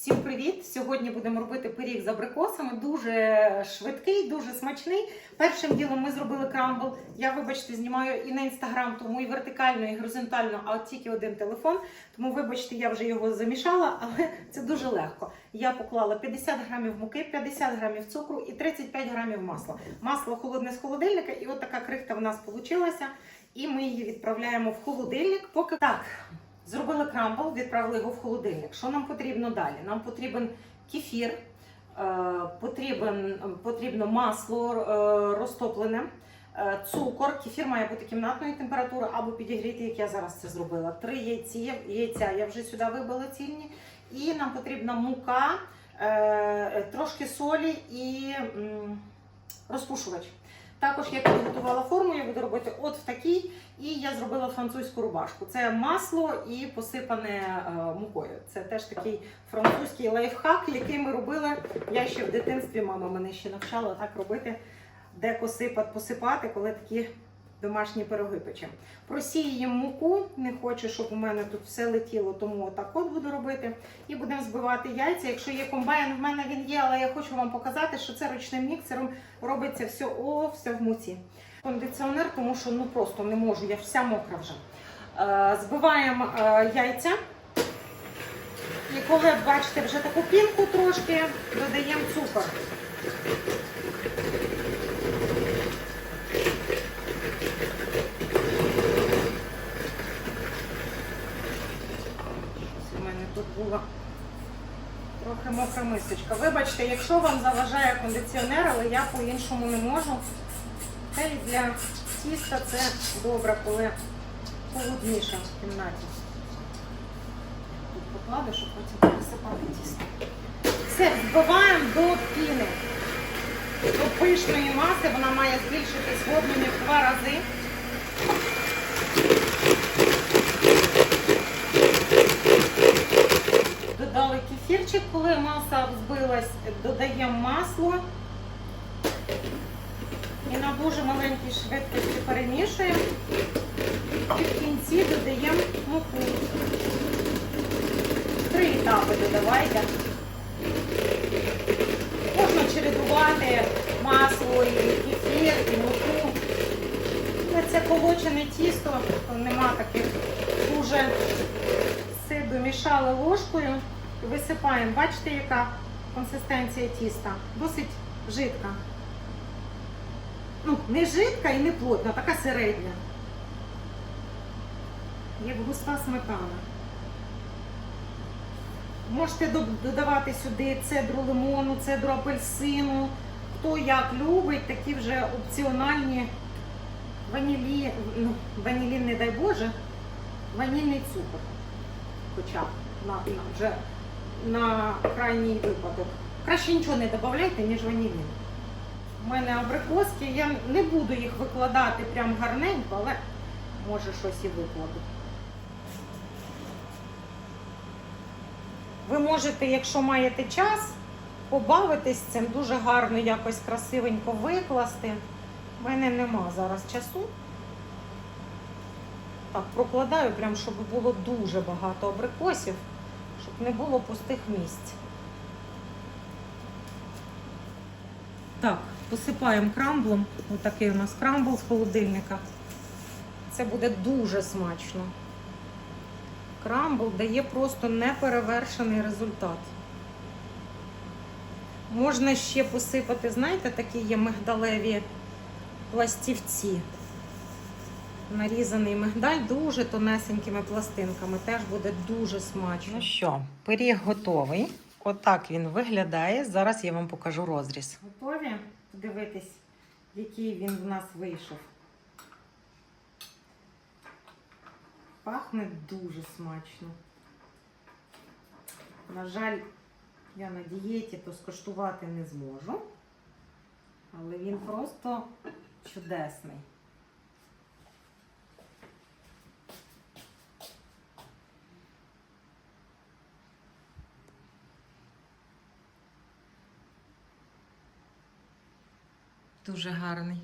Всім привіт! Сьогодні будемо робити пиріг з абрикосами. Дуже швидкий, дуже смачний. Першим ділом ми зробили крамбл. Я, вибачте, знімаю і на інстаграм, тому і вертикально, і горизонтально, а от тільки один телефон. Тому, вибачте, я вже його замішала, але це дуже легко. Я поклала 50 грамів муки, 50 грамів цукру і 35 грамів масла. Масло холодне з холодильника, і от така крихта в нас вийшла. І ми її відправляємо в холодильник. Поки так. Зробили крамбл, відправили його в холодильник. Що нам потрібно далі? Нам потрібен кефір, е, потрібен, потрібно масло е, розтоплене, е, цукор. Кефір має бути кімнатної температури або підігріти, як я зараз це зробила. Три яйці, яйця я вже сюди вибила цільні. І нам потрібна мука, трошки солі і розпушувач. Також я підготувала форму, я буду робити от в такій. І я зробила французьку рубашку. Це масло і посипане е, мукою. Це теж такий французький лайфхак, який ми робили. Я ще в дитинстві мама мене ще навчала так робити, деко сипати, посипати, коли такі домашні пироги печемо. Просіємо муку, не хочу, щоб у мене тут все летіло, тому отак от буду робити. І будемо збивати яйця. Якщо є комбайн, в мене він є, але я хочу вам показати, що це ручним міксером робиться все, о, все в муці. Кондиціонер, тому що ну просто не можу, я вся мокра вже. Е, збиваємо е, яйця. І коли бачите вже таку пінку трошки, додаємо цукор. Щось У мене тут була трохи мокра мисочка. Вибачте, якщо вам заважає кондиціонер, але я по-іншому не можу. Та й для тіста це добре, коли холодніше в кімнаті. Тут покладу, щоб потім пересипати тісто. Все, збиваємо до піни. До пишної маси вона має збільшитись в обміні в два рази. Коли маса взбилась, додаємо масло. І на дуже маленькій швидкості перемішуємо. І в кінці додаємо муку. Три етапи додавайте. Можна чередувати масло, і кефір, і муку. Це колочене тісто, нема таких дуже все домішали ложкою висипаємо. Бачите, яка консистенція тіста? Досить жидка. Ну, не жидка і не плотна, така середня. Як густа сметана. Можете додавати сюди цедру лимону, цедру апельсину. Хто як любить, такі вже опціональні ванілі, ну, ванілін, не дай Боже, ванільний цукор. Хоча на, на, вже на крайній випадок. Краще нічого не додавайте, ніж ванілін. У мене абрикоски, я не буду їх викладати прям гарненько, але може щось і викладу. Ви можете, якщо маєте час, побавитись цим, дуже гарно якось красивенько викласти. У мене нема зараз часу. Так, прокладаю, прям, щоб було дуже багато абрикосів, щоб не було пустих місць. Так, посипаємо крамблом. Ось такий у нас крамбл з холодильника. Це буде дуже смачно. Крамбл дає просто неперевершений результат. Можна ще посипати, знаєте, такі є мигдалеві пластівці. Нарізаний мигдаль дуже тонесенькими пластинками. Теж буде дуже смачно. Ну що, пиріг готовий. Отак він виглядає. Зараз я вам покажу розріз. Готові подивитись, який він в нас вийшов. Пахне дуже смачно. На жаль, я на дієті, то скуштувати не зможу. Але він просто чудесний. Дуже гарний.